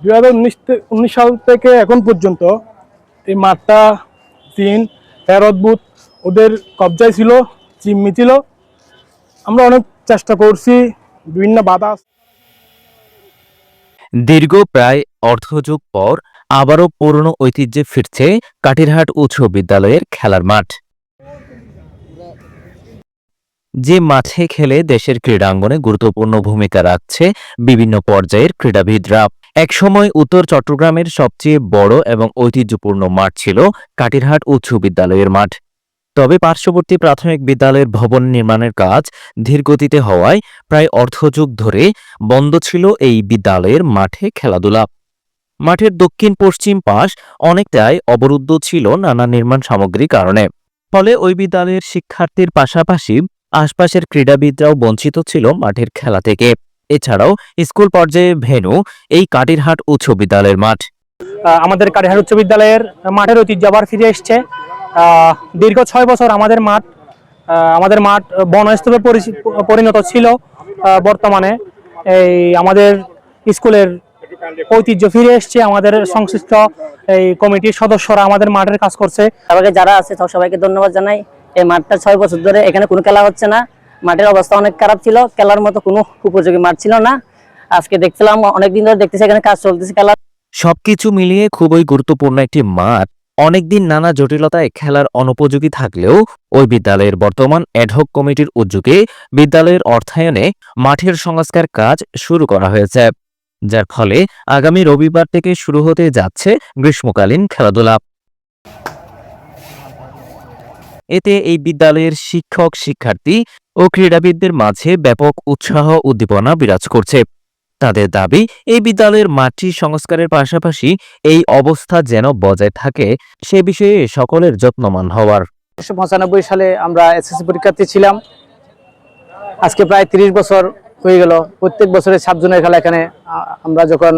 দুই হাজার উনিশ সাল থেকে এখন পর্যন্ত এই মাঠটা চীন বুথ ওদের কবজায় ছিল জিম্মি ছিল। আমরা অনেক চেষ্টা করছি, বিভিন্ন বাধা দীর্ঘ প্রায় অর্ধযুগ পর আবারও পুরনো ঐতিহ্যে ফিরছে কাটিরহাট উচ্চ বিদ্যালয়ের খেলার মাঠ। যে মাঠে খেলে দেশের ক্রীড়াঙ্গনে গুরুত্বপূর্ণ ভূমিকা রাখছে বিভিন্ন পর্যায়ের ক্রীড়াবিদরা। একসময় উত্তর চট্টগ্রামের সবচেয়ে বড় এবং ঐতিহ্যপূর্ণ মাঠ ছিল কাটিরহাট উচ্চ বিদ্যালয়ের মাঠ। তবে পার্শ্ববর্তী প্রাথমিক বিদ্যালয়ের ভবন নির্মাণের কাজ ধীরগতিতে হওয়ায় প্রায় অর্ধযুগ ধরে বন্ধ ছিল এই বিদ্যালয়ের মাঠে খেলাধুলা। মাঠের দক্ষিণ পশ্চিম পাশ অনেকটাই অবরুদ্ধ ছিল নানা নির্মাণ সামগ্রীর কারণে। ফলে ওই বিদ্যালয়ের শিক্ষার্থীর পাশাপাশি আশপাশের ক্রীড়াবিদরাও বঞ্চিত ছিল মাঠের খেলা থেকে। এছাড়াও স্কুল পর্যায়ে ভেনু এই কাটিরহাট উচ্চ বিদ্যালয়ের মাঠ। আমাদের কাটিরহাট উচ্চ বিদ্যালয়ের মাঠের ঐতিহ্য আবার ফিরে এসছে। দীর্ঘ ছয় বছর আমাদের মাঠ আমাদের মাঠ বনস্তূপে পরিণত ছিল। বর্তমানে এই আমাদের স্কুলের ঐতিহ্য ফিরে এসছে। আমাদের সংশ্লিষ্ট এই কমিটির সদস্যরা আমাদের মাঠের কাজ করছে। সবাইকে যারা আছে সব সবাইকে ধন্যবাদ জানাই। এই মাঠটা ছয় বছর ধরে এখানে কোনো খেলা হচ্ছে না। মাঠের অবস্থা অনেক খারাপ ছিল, খেলার মতো কোনো উপযোগী মাঠ ছিল না। আজকে দেখছিলাম, অনেকদিন ধরে দেখতেছি এখানে কাজ চলতেছে খেলা। সবকিছু মিলিয়ে খুবই গুরুত্বপূর্ণ একটি মাঠ। অনেকদিন নানা জটিলতায় খেলার অনুপযোগী থাকলেও ওই বিদ্যালয়ের বর্তমান অ্যাডহক কমিটির উদ্যোগে বিদ্যালয়ের অর্থায়নে মাঠের সংস্কার কাজ শুরু করা হয়েছে। যার ফলে আগামী রবিবার থেকে শুরু হতে যাচ্ছে গ্রীষ্মকালীন খেলাধুলা। এতে এই বিদ্যালয়ের শিক্ষক, শিক্ষার্থী ও ক্রীড়াবিদদের মাঝে ব্যাপক উৎসাহ উদ্দীপনা বিরাজ করছে। তাদের দাবি, এই বিদ্যালয়ের মাঠটি সংস্কারের পাশাপাশি এই অবস্থা যেন বজায় থাকে, সে বিষয়ে সকলের যত্নমান হওয়ার। উনিশশো পঁচানব্বই সালে আমরা এসএসসি পরীক্ষার্থী ছিলাম। আজকে প্রায় তিরিশ বছর হয়ে গেল। প্রত্যেক বছরে সাত জনের খেলা এখানে আমরা যখন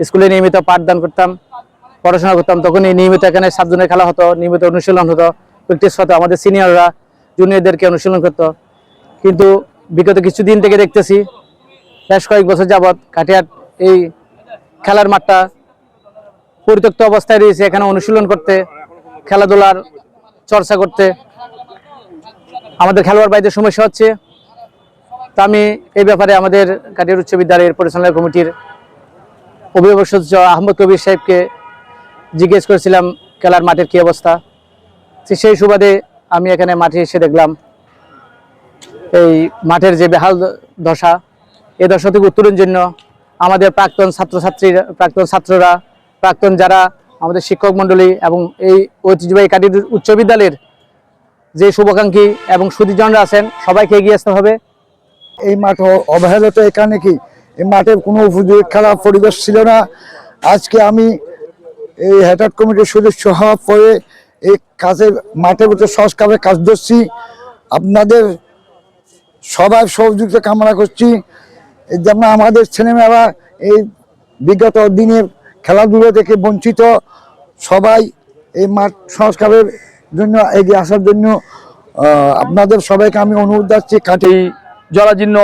স্কুলে নিয়মিত পাঠদান করতাম, পড়াশোনা করতাম, তখনই নিয়মিত এখানে সাত জনের খেলা হতো, নিয়মিত অনুশীলন হতো। প্র্যাকটিস হতো আমাদের সিনিয়ররা জুনিয়রদেরকে অনুশীলন করতো। কিন্তু বিগত কিছুদিন থেকে দেখতেছি বেশ কয়েক বছর যাবৎ কাটিয়াট এই খেলার মাঠটা পরিত্যক্ত অবস্থায় রয়েছে, এখানে অনুশীলন করতে, খেলাধুলার চর্চা করতে। আমাদের খেলোয়াড় বাইদের সমস্যা হচ্ছে, তা আমি এই ব্যাপারে আমাদের কাটিয়ার উচ্চ বিদ্যালয়ের পরিচালনা কমিটির অভিভাবক সদস্য আহমদ কবির সাহেবকে জিজ্ঞেস করেছিলাম, খেলার মাঠের কি অবস্থা? সেই সুবাদে আমি এখানে মাঠে এসে দেখলাম এই মাঠের যে বেহাল দশা এই দশা থেকে উত্তরণের জন্য আমাদের প্রাক্তন ছাত্রছাত্রীরা প্রাক্তন ছাত্ররা, প্রাক্তন যারা আমাদের শিক্ষক মণ্ডলী এবং এই ঐতিহ্যবাহী কাটির উচ্চ বিদ্যালয়ের যে শুভাকাঙ্ক্ষী এবং সুদীজনরা আছেন, সবাইকে এগিয়ে আসতে হবে। এই মাঠ অবহেলিত এখানে কি? এই মাঠে কোনো উপযোগী খারাপ পরিবেশ ছিল না। আজকে আমি এই হেটার কমিটির সদস্য হওয়ার পরে এই কাজের মাঠের ভিতরে সংস্কারের কাজ ধরছি। আপনাদের সবাই সহযোগিতা কামনা করছি। যেমন আমাদের ছেলেমেয়েরা এই বিগত দিনের খেলাধুলো থেকে বঞ্চিত, সবাই এই মাঠ সংস্কারের জন্য এগিয়ে আসার জন্য আপনাদের সবাইকে আমি অনুরোধ যাচ্ছি কাটি জরাজীর্ণ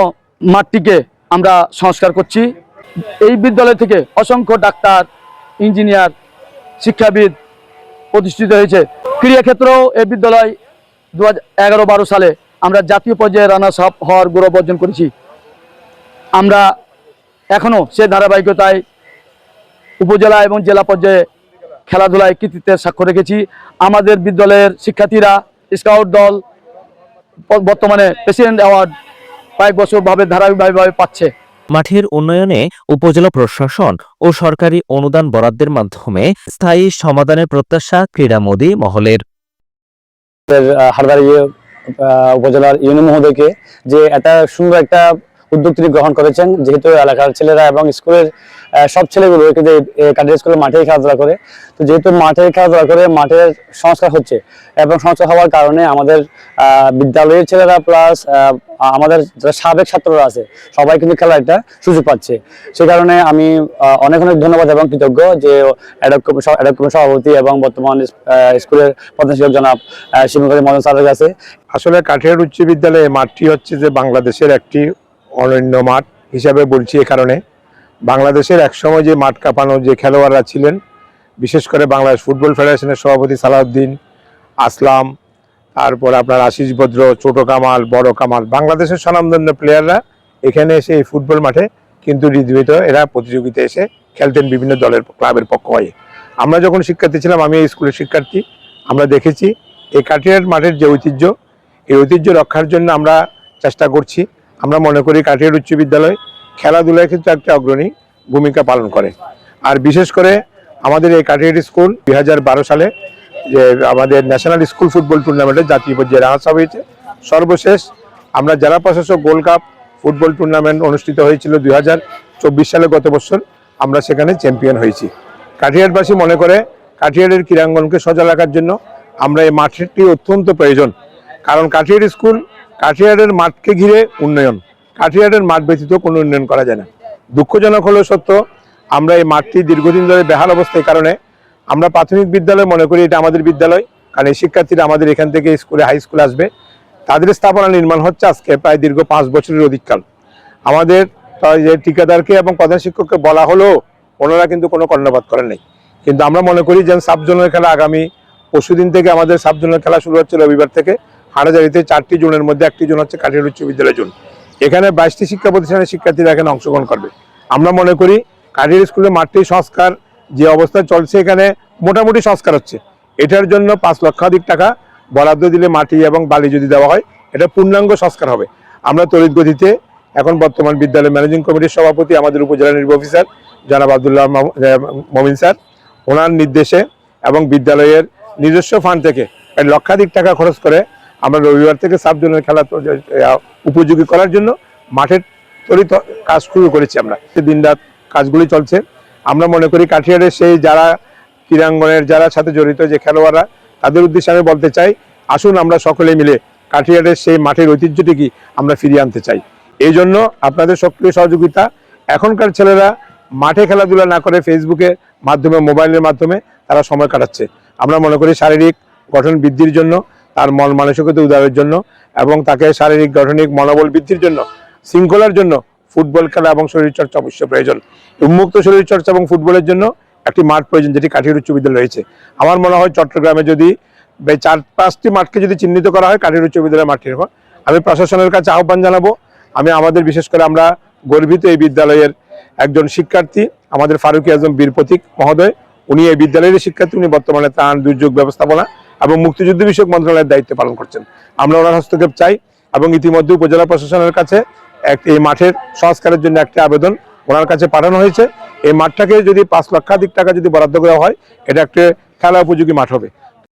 মাঠটিকে আমরা সংস্কার করছি। এই বিদ্যালয় থেকে অসংখ্য ডাক্তার, ইঞ্জিনিয়ার, শিক্ষাবিদ প্রতিষ্ঠিত হয়েছে। ক্রীড়াক্ষেত্রেও এই বিদ্যালয় দু হাজার সালে আমরা জাতীয় পর্যায়ে রানার্স আপ হওয়ার গৌরব অর্জন করেছি। আমরা এখনও সে ধারাবাহিকতায় উপজেলা এবং জেলা পর্যায়ে খেলাধুলায় কৃতিত্বের স্বাক্ষর রেখেছি। আমাদের বিদ্যালয়ের শিক্ষার্থীরা স্কাউট দল বর্তমানে প্রেসিডেন্ট অ্যাওয়ার্ড কয়েক বছরভাবে ধারাবাহিকভাবে পাচ্ছে। মাঠের উন্নয়নে উপজেলা প্রশাসন ও সরকারি অনুদান বরাদ্দের মাধ্যমে স্থায়ী সমাধানের প্রত্যাশা ক্রীড়ামোদী মহলের। হারদারি উপজেলার ইউনি মহোদয়কে যে এটা সুন্দর একটা উদ্যোগ তিনি গ্রহণ করেছেন, যেহেতু এলাকার ছেলেরা এবং স্কুলের সব ছেলেগুলো কিন্তু কাটিয়া স্কুলের মাঠেই খেলাধুলা করে। তো যেহেতু মাঠে খেলাধুলা করে, মাঠের সংস্কার হচ্ছে এবং সংস্কার হওয়ার কারণে আমাদের বিদ্যালয়ের ছেলেরা প্লাস আমাদের যারা সাবেক ছাত্ররা আছে, সবাই কিন্তু খেলার একটা সুযোগ পাচ্ছে। সে কারণে আমি অনেক অনেক ধন্যবাদ এবং কৃতজ্ঞ যে সভাপতি এবং বর্তমান স্কুলের প্রধান শিক্ষক জনাব শিবকালী মদন স্যারের কাছে। আসলে কাঠিয়ার উচ্চ বিদ্যালয়ে মাঠটি হচ্ছে যে বাংলাদেশের একটি অনন্য মাঠ হিসাবে বলছি এ কারণে। বাংলাদেশের একসময় যে মাঠ কাঁপানো যে খেলোয়াড়রা ছিলেন, বিশেষ করে বাংলাদেশ ফুটবল ফেডারেশনের সভাপতি সালাউদ্দিন আসলাম, তারপর আপনার আশিস ভদ্র ছোট কামাল, বড় কামাল, বাংলাদেশের স্বনামধন্য প্লেয়াররা এখানে এসে এই ফুটবল মাঠে কিন্তু হৃদয়িত এরা প্রতিযোগিতায় এসে খেলতেন বিভিন্ন দলের ক্লাবের পক্ষ হয়ে। আমরা যখন শিক্ষার্থী ছিলাম, আমি এই স্কুলের শিক্ষার্থী, আমরা দেখেছি এই কাটিয়ার মাঠের যে ঐতিহ্য, এই ঐতিহ্য রক্ষার জন্য আমরা চেষ্টা করছি। আমরা মনে করি কাটিয়ার উচ্চ বিদ্যালয় খেলাধুলায় কিন্তু একটা অগ্রণী ভূমিকা পালন করে। আর বিশেষ করে আমাদের এই কাটিয়ার স্কুল দুই হাজার বারো সালে যে আমাদের ন্যাশনাল স্কুল ফুটবল টুর্নামেন্টে জাতীয় পর্যায়ে আপ হয়েছে। সর্বশেষ আমরা জেলা প্রশাসক গোল্ড কাপ ফুটবল টুর্নামেন্ট অনুষ্ঠিত হয়েছিল দুই হাজার চব্বিশ সালে গত বছর। আমরা সেখানে চ্যাম্পিয়ন হয়েছি। কাঠিয়ারবাসী মনে করে কাঠিয়ারের ক্রীড়াঙ্গনকে সজা রাখার জন্য আমরা এই মাঠটি অত্যন্ত প্রয়োজন। কারণ কাঠিয়ার স্কুল কাঠিয়ারের মাঠকে ঘিরে উন্নয়ন। কাঠিয়ারের মাঠ ব্যতীত কোনো উন্নয়ন করা যায় না। দুঃখজনক হলেও সত্য, আমরা এই মাঠটি দীর্ঘদিন ধরে বেহাল অবস্থার কারণে আমরা প্রাথমিক বিদ্যালয় মনে করি এটা আমাদের বিদ্যালয়, কারণ এই শিক্ষার্থীরা আমাদের এখান থেকে স্কুলে, হাই স্কুল আসবে। তাদের স্থাপনা নির্মাণ হচ্ছে আজকে প্রায় দীর্ঘ পাঁচ বছরের অধিককাল। আমাদের যে ঠিকাদারকে এবং প্রধান শিক্ষককে বলা হলো ওনারা কিন্তু কোনো কর্ণপাত করেন নাই। কিন্তু আমরা মনে করি যে সাব জোনের খেলা আগামী পরশুদিন থেকে আমাদের সাব জোনের খেলা শুরু হচ্ছে রবিবার থেকে। হাটাজারিতে চারটি জোনের মধ্যে একটি জোন হচ্ছে কাঠিয়ার উচ্চ বিদ্যালয় জোন। এখানে বাইশটি শিক্ষা প্রতিষ্ঠানের শিক্ষার্থীরা এখানে অংশগ্রহণ করবে। আমরা মনে করি কাঠিয়ার স্কুলের মাঠটি সংস্কার যে অবস্থা চলছে এখানে মোটামুটি সংস্কার হচ্ছে। এটার জন্য পাঁচ লক্ষাধিক টাকা বরাদ্দ দিলে মাটি এবং বালি যদি দেওয়া হয়, এটা পূর্ণাঙ্গ সংস্কার হবে। আমরা তড়িৎ গতিতে এখন বর্তমান বিদ্যালয় ম্যানেজিং কমিটির সভাপতি আমাদের উপজেলা নির্বাহী অফিসার জনাব আবদুল্লাহ মাম- মমিন স্যার। ওনার নির্দেশে এবং বিদ্যালয়ের নিজস্ব ফান্ড থেকে লক্ষাধিক টাকা খরচ করে আমরা রবিবার থেকে সাব জোনের খেলা উপযোগী করার জন্য মাঠের তরিত কাজ শুরু করেছি আমরা। দিন রাত কাজগুলি চলছে। আমরা মনে করি কাঠিয়ারের সেই যারা ক্রীড়াঙ্গনের যারা সাথে জড়িত যে খেলোয়াড়রা, তাদের উদ্দেশ্যে আমি বলতে চাই, আসুন আমরা সকলে মিলে কাঠিয়ারের সেই মাঠের ঐতিহ্যটিকে আমরা ফিরিয়ে আনতে চাই। এই জন্য আপনাদের সক্রিয় সহযোগিতা, এখনকার ছেলেরা মাঠে খেলাধুলা না করে ফেসবুকের মাধ্যমে, মোবাইলের মাধ্যমে তারা সময় কাটাচ্ছে। আমরা মনে করি শারীরিক গঠন বৃদ্ধির জন্য তার মন মানসিকতা উদারের জন্য এবং তাকে শারীরিক, গঠনিক, মনোবল বৃদ্ধির জন্য, শৃঙ্খলার জন্য ফুটবল খেলা এবং শরীরচর্চা অবশ্যই প্রয়োজন। উন্মুক্ত শরীরচর্চা এবং ফুটবলের জন্য একটি মাঠ প্রয়োজন যেটি কাঠির উচ্চ বিদ্যালয় রয়েছে। আমার মনে হয় চট্টগ্রামে যদি চার, পাঁচটি মাঠকে যদি চিহ্নিত করা হয়, কাঠির উচ্চ বিদ্যালয় মাঠটি এরকম। আমি প্রশাসনের কাছে আহ্বান জানাব। আমি আমাদের, বিশেষ করে আমরা গর্বিত এই বিদ্যালয়ের একজন শিক্ষার্থী, আমাদের ফারুকি আজম বীর প্রতীক মহোদয়। উনি এই বিদ্যালয়ের শিক্ষার্থী, উনি বর্তমানে ত্রাণ দুর্যোগ ব্যবস্থাপনা এবং মুক্তিযুদ্ধ বিষয়ক মন্ত্রণালয়ের দায়িত্ব পালন করছেন। আমরা ওনার হস্তক্ষেপ চাই এবং ইতিমধ্যে উপজেলা প্রশাসনের কাছে এই মাঠের সংস্কারের জন্য একটি আবেদন ওনার কাছে পাঠানো হয়েছে। এই মাঠটাকে যদি পাঁচ লক্ষাধিক টাকা যদি বরাদ্দ করা হয়, এটা একটা খেলা উপযোগী মাঠ হবে।